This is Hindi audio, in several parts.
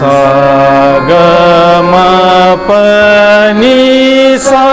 सा ग म प नि सा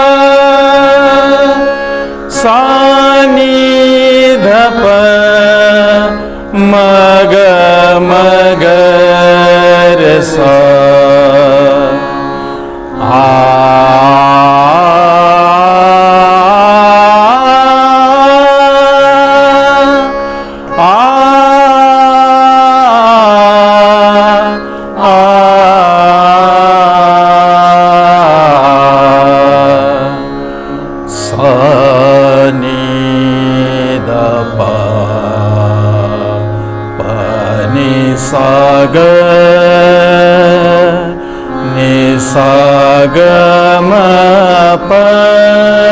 Pai.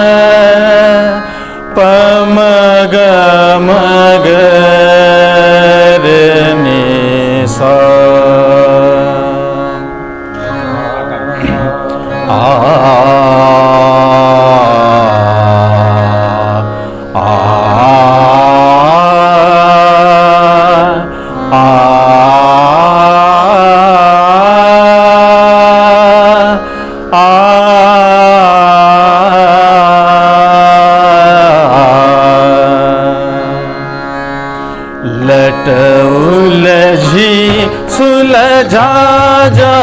सुलझा जा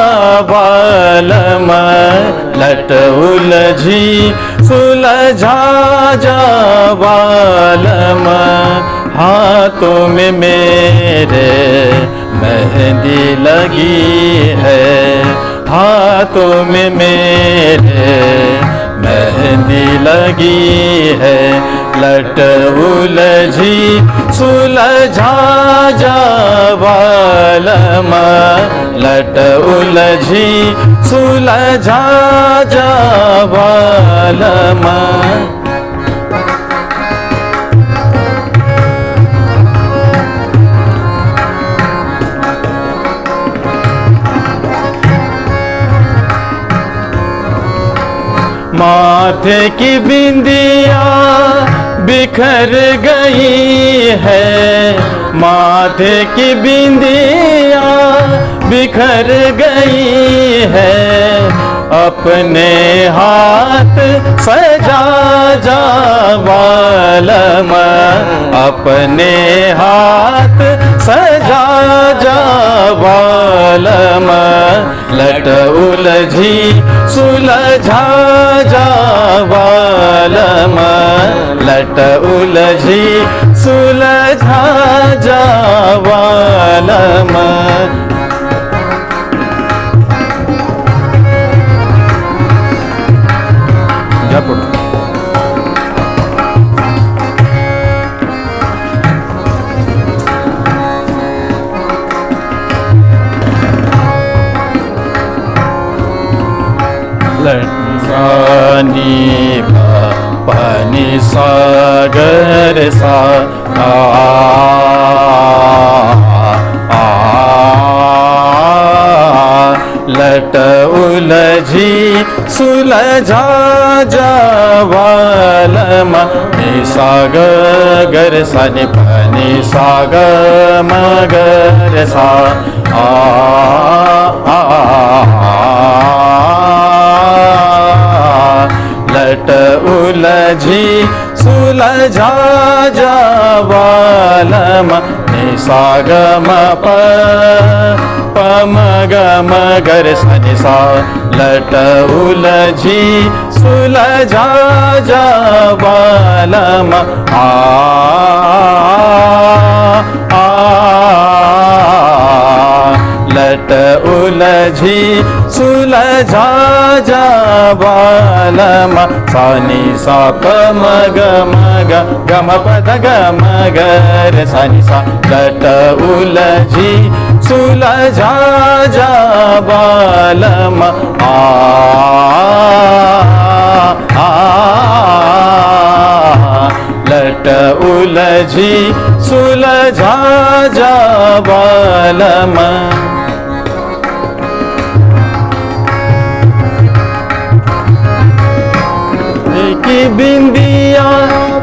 बालम लट उलझी सुलझा जा बालम हाथों में मेरे मेहंदी लगी है। हाथों में मेरे मेहंदी लगी है। लट उलझी सुलझा जा बालम लट उलझी सुलझा जा बालम माथे की बिंदिया बिखर गई है। माथे की बिंदिया बिखर गई है, अपने हाथ सजा जा बालम अपने हाथ सजा जा बालम लट उलझी सुलझा जा बालम लट उलझी सुलझा जा बालम लटसानी पानी सागर सा आ, आ, लट उलझी सुलझा जावालम साग गर सा नि पनि साग मगर सा आ, आ, लट उलझी सुलझा जावालम निसागम प पम गम गर सनिसा लट उलझी सुलझा जावालम आ आ लट उलझी सुलझा जावा सानी सा प मग मग गम पद गम गर सानी सा लट उलझी सुलझा जा बालम आ लट उलझी सुलझा जा बालम की बिंदिया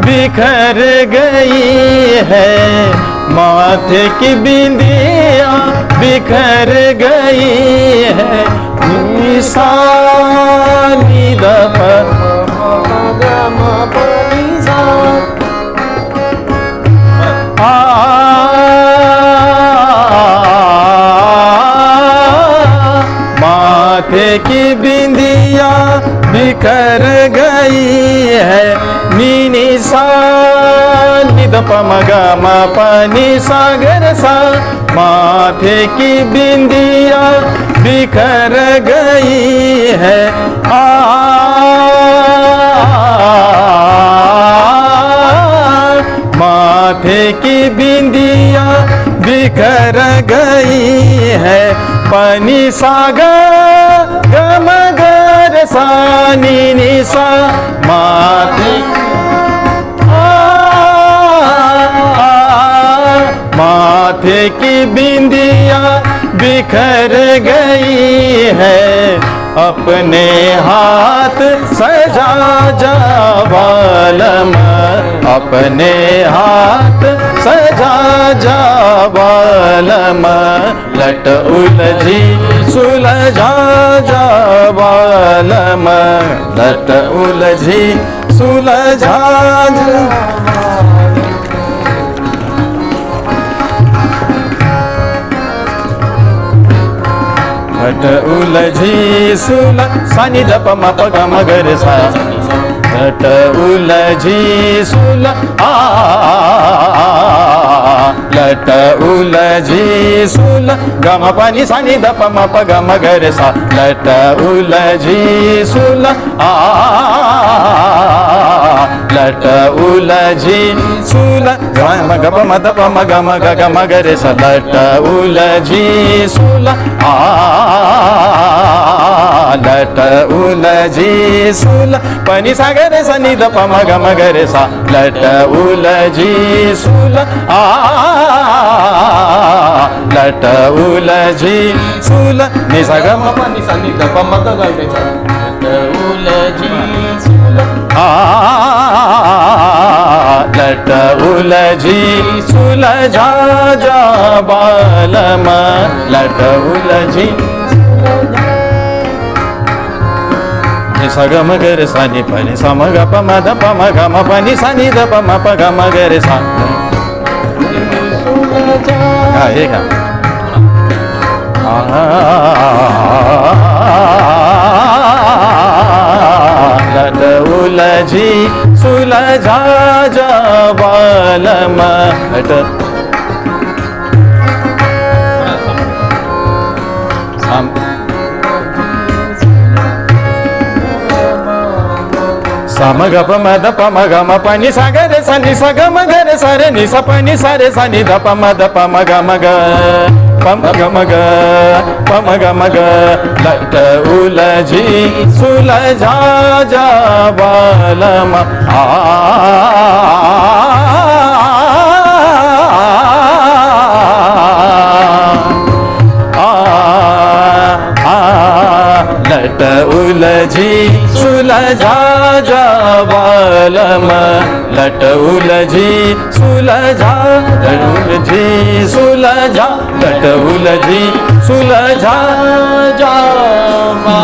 बिखर गई है। माथे की बिंदिया बिखर गई है। बिंदिया बिखर गई है। नीनी सा पमग म पनी सागर सा। माथे की बिंदिया बिखर गई है। आ, माथे की बिंदिया बिखर गई है। पनी सागर निशा माथे माथे की बिंदिया बिखर गई है, अपने हाथ सजा जा बालम। अपने हाथ सजा जाबालम लट उलझी सुलझा जाबालम लट उलझी सुलझा जा। उलझी सुल सानी दप मप ग मगर सा లటౌల జీసుల ఆ లటౌల జీసుల గమ పని సని దప మప గమ గరి స లటౌల జీసుల ఆ లట ఉల జిన్ సుల గమ గమ మద పమ గమ గ గమ గరే స లట ఉల జి సుల ఆ లట ఉల జి సుల పని సగరే స నిద పమ గమ గరే స లట ఉల జి సుల ఆ లట ఉల జి సుల ని సగమ పని స నిద పమ గ గరే స లట ఉల నట ఉలజీ సులజా బాలమ లట ఉలజీ. సగమ గరి సని పని సమగ పమద పమ గమ పని సని ద పమ ప గమ గరి సా. ఏగా सुलझी सुलझा जा बालम సమగ పమద పమగమ పని సగర సని సగమ గర సర ని సపని సర సని ద పమద పమగ మగ పమగ మగ పమగ మగ లట ఉలజి సులజా జా బాలమ ఆ लटौलजी सुलझा जाबालम लटौलजी सुलझा लटौलजी सुलझा लटौलजी सुलझा जाबालम